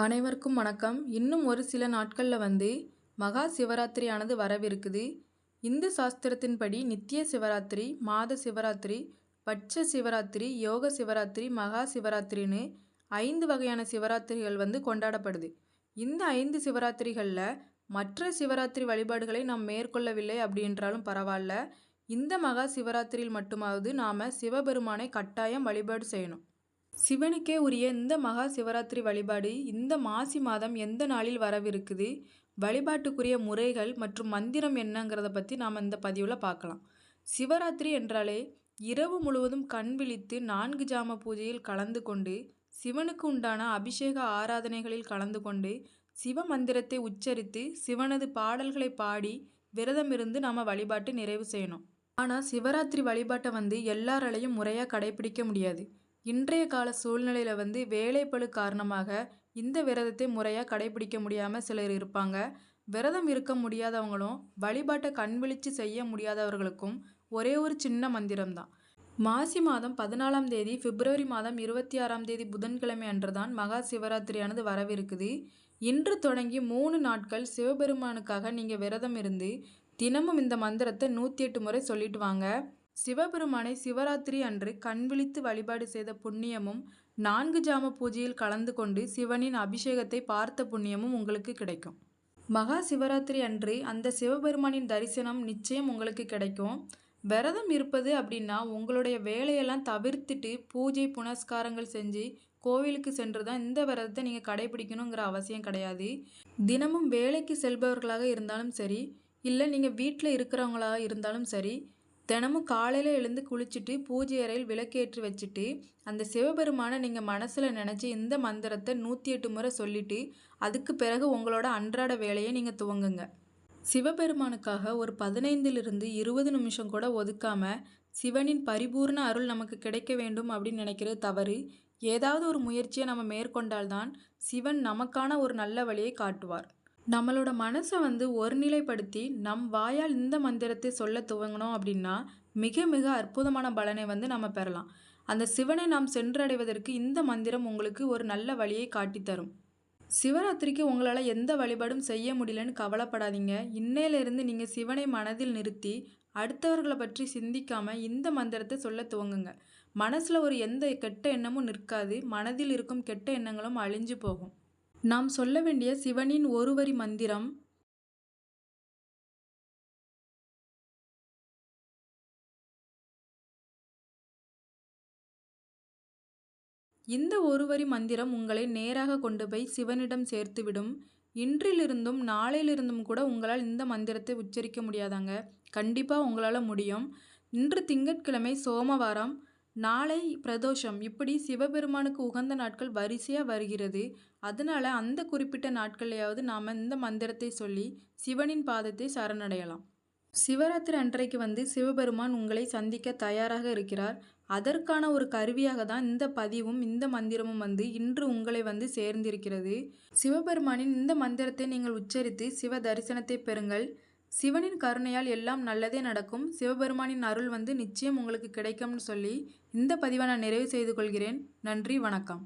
அனைவருக்கும் வணக்கம். இன்னும் ஒரு சில நாட்களில் வந்து மகா சிவராத்திரியானது வரவிருக்குது. இந்து சாஸ்திரத்தின்படி நித்திய சிவராத்திரி மாத சிவராத்திரி பட்ச சிவராத்திரி யோக சிவராத்திரி மகா சிவராத்திரின்னு ஐந்து வகையான சிவராத்திரிகள் வந்து கொண்டாடப்படுது. இந்த ஐந்து சிவராத்திரிகளில் மற்ற சிவராத்திரி வழிபாடுகளை நாம் மேற்கொள்ளவில்லை அப்படின்றாலும் பரவாயில்ல. இந்த மகா சிவராத்திரியில் மட்டுமாவது நாம் சிவபெருமானை கட்டாயம் வழிபாடு செய்யணும். சிவனுக்கே உரிய இந்த மகா சிவராத்திரி வழிபாடு இந்த மாசி மாதம் எந்த நாளில் வரவிருக்குது? வழிபாட்டுக்குரிய முறைகள் மற்றும் மந்திரம் என்னங்கிறத பற்றி நாம் இந்த பதிவில் பார்க்கலாம். சிவராத்திரி என்றாலே இரவு முழுவதும் கண் விழித்து நான்கு ஜாம பூஜையில் கலந்து கொண்டு சிவனுக்கு உண்டான அபிஷேக ஆராதனைகளில் கலந்து கொண்டு சிவ மந்திரத்தை உச்சரித்து சிவனது பாடல்களை பாடி விரதம் இருந்து நம்ம வழிபாட்டு நிறைவு செய்யணும். ஆனால் சிவராத்திரி வழிபாட்டை வந்து எல்லாராலையும் முறையாக கடைபிடிக்க முடியாது. இன்றைய கால சூழ்நிலையில் வந்து வேலைப்பளு காரணமாக இந்த விரதத்தை முறையாக கடைபிடிக்க முடியாமல் சிலர் இருப்பாங்க. விரதம் இருக்க முடியாதவங்களும் வழிபாட்டை கண் விழிச்சு செய்ய முடியாதவர்களுக்கும் ஒரே ஒரு சின்ன மந்திரம்தான் மாசி மாதம் பதினாலாம் தேதி பிப்ரவரி மாதம் இருபத்தி ஆறாம் தேதி புதன்கிழமை அன்றுதான் மகா சிவராத்திரியானது வரவிருக்குது. இன்று தொடங்கி மூணு நாட்கள் சிவபெருமானுக்காக நீங்கள் விரதம் இருந்து தினமும் இந்த மந்திரத்தை நூற்றி எட்டு முறை சொல்லிட்டு வாங்க. சிவபெருமானை சிவராத்திரி அன்று கண் விழித்து வழிபாடு செய்த புண்ணியமும் நான்கு ஜாம பூஜையில் கலந்து கொண்டு சிவனின் அபிஷேகத்தை பார்த்த புண்ணியமும் உங்களுக்கு கிடைக்கும். மகா சிவராத்திரி அன்று அந்த சிவபெருமானின் தரிசனம் நிச்சயம் உங்களுக்கு கிடைக்கும். விரதம் இருப்பது அப்படின்னா உங்களுடைய வேலையெல்லாம் தவிர்த்துட்டு பூஜை புனஸ்காரங்கள் செஞ்சு கோவிலுக்கு சென்று தான் இந்த விரதத்தை நீங்கள் கடைபிடிக்கணுங்கிற அவசியம் கிடையாது. தினமும் வேலைக்கு செல்பவர்களாக இருந்தாலும் சரி இல்லை நீங்கள் வீட்டில் இருக்கிறவங்களாக இருந்தாலும் சரி தினமும் காலையில் எழுந்து குளிச்சுட்டு பூஜை அறையில் விளக்கேற்றி வச்சுட்டு அந்த சிவபெருமானை நீங்கள் மனசில் நினச்சி இந்த மந்திரத்தை நூற்றி எட்டு முறை சொல்லிவிட்டு அதுக்கு பிறகு உங்களோட அன்றாட வேலையை நீங்கள் துவங்குங்க. சிவபெருமானுக்காக ஒரு பதினைந்திலிருந்து இருபது நிமிஷம் கூட ஒதுக்காமல் சிவனின் பரிபூர்ண அருள் நமக்கு கிடைக்க வேண்டும் அப்படின்னு நினைக்கிறது தவறு ஏதாவது ஒரு முயற்சியை நம்ம மேற்கொண்டால்தான் சிவன் நமக்கான ஒரு நல்ல வழியை காட்டுவார். நம்மளோட மனசை வந்து ஒருநிலைப்படுத்தி நம் வாயால் இந்த மந்திரத்தை சொல்ல துவங்கினோம் அப்படின்னா மிக மிக அற்புதமான பலனை வந்து நம்ம பெறலாம். அந்த சிவனை நாம் சென்றடைவதற்கு இந்த மந்திரம் உங்களுக்கு ஒரு நல்ல வழியை காட்டித்தரும் சிவராத்திரிக்கு உங்களால் எந்த வழிபாடும் செய்ய முடியலன்னு கவலைப்படாதீங்க. இன்னையிலிருந்து நீங்கள் சிவனை மனதில் நிறுத்தி அடுத்தவர்களை பற்றி சிந்திக்காமல் இந்த மந்திரத்தை சொல்ல துவங்குங்க. மனசில் ஒரு எந்த கெட்ட எண்ணமும் நிற்காது. மனதில் இருக்கும் கெட்ட எண்ணங்களும் அழிஞ்சு போகும். நாம் சொல்ல வேண்டிய சிவனின் ஒருவரி மந்திரம். இந்த ஒரு வரி மந்திரம் உங்களை நேராக கொண்டு போய் சிவனிடம் சேர்த்துவிடும். இன்றிலிருந்தும் நாளையிலிருந்தும் கூட உங்களால் இந்த மந்திரத்தை உச்சரிக்க முடியாதாங்க. கண்டிப்பாக உங்களால் முடியும். இன்று திங்கட்கிழமை சோமவாரம் நாளை பிரதோஷம். இப்படி சிவபெருமானுக்கு உகந்த நாட்கள் வரிசையாக வருகிறது. அதனால் அந்த குறிப்பிட்ட நாட்கள்லையாவது நாம் இந்த மந்திரத்தை சொல்லி சிவனின் பாதத்தை சரணடையலாம். சிவராத்திரி அன்றைக்கு வந்து சிவபெருமான் உங்களை சந்திக்க தயாராக இருக்கிறார். அதற்கான ஒரு கருவியாக தான் இந்த பதிவும் இந்த மந்திரமும் வந்து இன்று உங்களை வந்து சேர்ந்திருக்கிறது. சிவபெருமானின் இந்த மந்திரத்தை நீங்கள் உச்சரித்து சிவ தரிசனத்தை பெறுங்கள். சிவனின் கருணையால் எல்லாம் நல்லதே நடக்கும். சிவபெருமானின் அருள் வந்து நிச்சயம் உங்களுக்கு கிடைக்கும்னு சொல்லி இந்த பதிவை நான் நிறைவு செய்து கொள்கிறேன். நன்றி வணக்கம்.